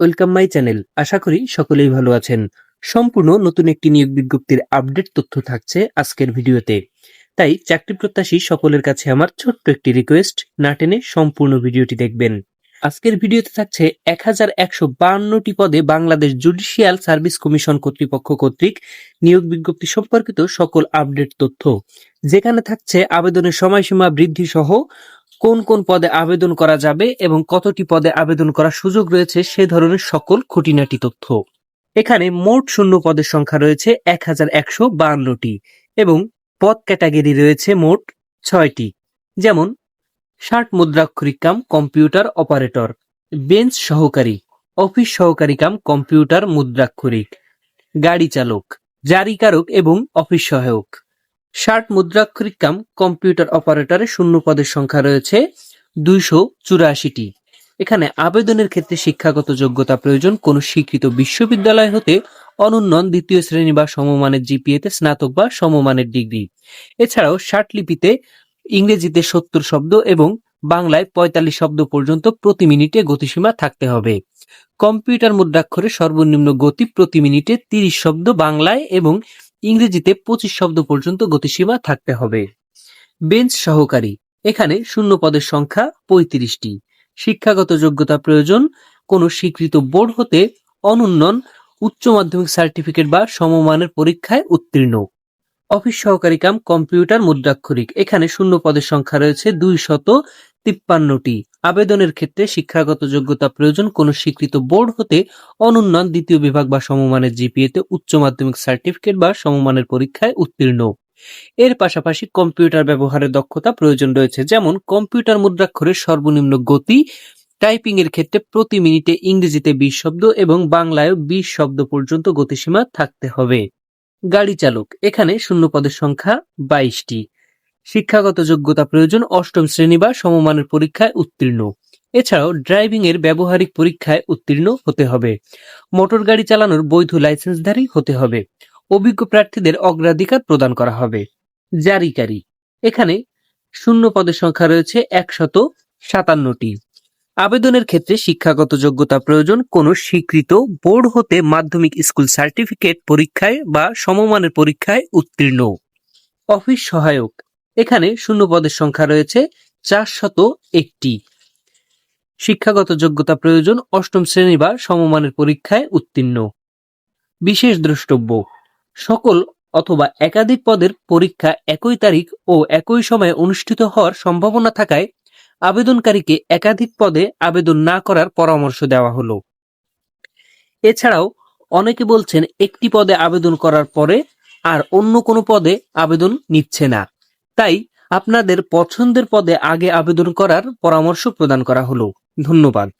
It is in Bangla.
Welcome my channel. আশা করি সকলেই ভালো আছেন। সম্পূর্ণ নতুন একটি নিয়োগ বিজ্ঞপ্তির আপডেট তথ্য থাকছে আজকের ভিডিওতে। তাই চাকরি প্রত্যাশী সকলের কাছে আমার ছোট্ট একটি রিকোয়েস্ট না টেনে সম্পূর্ণ ভিডিওটি দেখবেন। আজকের ভিডিওতে থাকছে এক হাজার একশো বাহান্নটি পদে বাংলাদেশ জুডিশিয়াল সার্ভিস কমিশন কর্তৃপক্ষ কর্তৃক নিয়োগ বিজ্ঞপ্তি সম্পর্কিত সকল আপডেট তথ্য। যেখানে থাকছে আবেদনের সময়সীমা বৃদ্ধি সহ কোন কোন পদে আবেদন করা যাবে এবং কতটি পদে আবেদন করার সুযোগ রয়েছে সে ধরনের সকল খুঁটিনাটি তথ্য। এখানে মোট শূন্য পদের সংখ্যা রয়েছে এক হাজার একশো বাহান্নটি এবং পদ ক্যাটাগরি রয়েছে মোট ছয়টি, যেমন ষাট মুদ্রাক্ষরিক কাম কম্পিউটার অপারেটর, বেঞ্চ সহকারী, অফিস সহকারী কাম কম্পিউটার মুদ্রাক্ষরিক, গাড়ি চালক, জারিকারক এবং অফিস সহায়ক। ষাট মুদ্রাক্ষরিক কাম কম্পিউটার অপারেটরে শূন্য পদের সংখ্যা রয়েছে দুইশো চুরাশিটি। এখানে আবেদনের ক্ষেত্রে শিক্ষাগত যোগ্যতা প্রয়োজন। কোনো স্বীকৃত বিশ্ববিদ্যালয় হতে অনুন্নন দ্বিতীয় শ্রেণি বা সমমানের জিপিএতে স্নাতক বা সমমানের ডিগ্রি। এছাড়াও ষাট লিপিতে ইংরেজিতে সত্তর শব্দ এবং বাংলায় পঁয়তাল্লিশ শব্দ পর্যন্ত প্রতি মিনিটে গতিসীমা থাকতে হবে। কম্পিউটার মুদ্রাক্ষরে সর্বনিম্ন গতি প্রতি মিনিটে তিরিশ শব্দ বাংলায় এবং ইংরেজিতে পঁচিশ শব্দ পর্যন্ত গতিসীমা থাকতে হবে। বেঞ্চ সহকারী, এখানে শূন্য পদের সংখ্যা পঁয়ত্রিশটি। শিক্ষাগত যোগ্যতা প্রয়োজন, কোনো স্বীকৃত বোর্ড হতে অনুন্নন উচ্চ মাধ্যমিক সার্টিফিকেট বা সমমানের পরীক্ষায় উত্তীর্ণ। অফিস সহকারী কাম কম্পিউটার মুদ্রাক্ষরিক, এখানে শূন্য পদের সংখ্যা রয়েছে দুই শত তিপ্পান্নটি। আবেদনের ক্ষেত্রে শিক্ষাগত যোগ্যতা প্রয়োজন। কোনো স্বীকৃত বোর্ড হতে অনুন্নয়ন, দ্বিতীয় বিভাগ বা সমমানের জিপিএতে উচ্চ মাধ্যমিক সার্টিফিকেট বা সমমানের পরীক্ষায় উত্তীর্ণ। এর পাশাপাশি কম্পিউটার ব্যবহারের দক্ষতা প্রয়োজন রয়েছে, যেমন কম্পিউটার মুদ্রাক্ষরের সর্বনিম্ন গতি, টাইপিং এর ক্ষেত্রে প্রতি মিনিটে ইংরেজিতে বিশ শব্দ এবং বাংলায় বিশ শব্দ পর্যন্ত গতিসীমা থাকতে হবে। গাড়ি চালক, এখানে শূন্য পদের সংখ্যা বাইশটি। শিক্ষাগত যোগ্যতা প্রয়োজন অষ্টম শ্রেণি বা সমমানের পরীক্ষায় উত্তীর্ণ। এছাড়াও ড্রাইভিং এর ব্যবহারিক পরীক্ষায় উত্তীর্ণ হতে হবে। মোটর গাড়ি চালানোর বৈধ লাইসেন্সধারী হতে হবে। অভিজ্ঞ প্রার্থীদের অগ্রাধিকার প্রদান করা হবে। জারিকারী। এখানে শূন্য পদের সংখ্যা রয়েছে একশত সাতান্নটি। আবেদনের ক্ষেত্রে শিক্ষাগত যোগ্যতা প্রয়োজন কোনো স্বীকৃত বোর্ড হতে মাধ্যমিক স্কুল সার্টিফিকেট পরীক্ষায় বা সমমানের পরীক্ষায় উত্তীর্ণ। অফিস সহায়ক। এখানে শূন্য পদের সংখ্যা রয়েছে চার শত একটি। শিক্ষাগত যোগ্যতা প্রয়োজন অষ্টম শ্রেণি বা সমমানের পরীক্ষায় উত্তীর্ণ। বিশেষ দ্রষ্টব্য, সকল অথবা একাধিক পদের পরীক্ষা একই তারিখ ও একই সময়ে অনুষ্ঠিত হওয়ার সম্ভাবনা থাকায় আবেদনকারীকে একাধিক পদে আবেদন না করার পরামর্শ দেওয়া হলো। এছাড়াও অনেকে বলছেন একটি পদে আবেদন করার পরে আর অন্য কোনো পদে আবেদন নিচ্ছে না। তাই আপনাদের পছন্দের পদে আগে আবেদন করার পরামর্শ প্রদান করা হলো। ধন্যবাদ।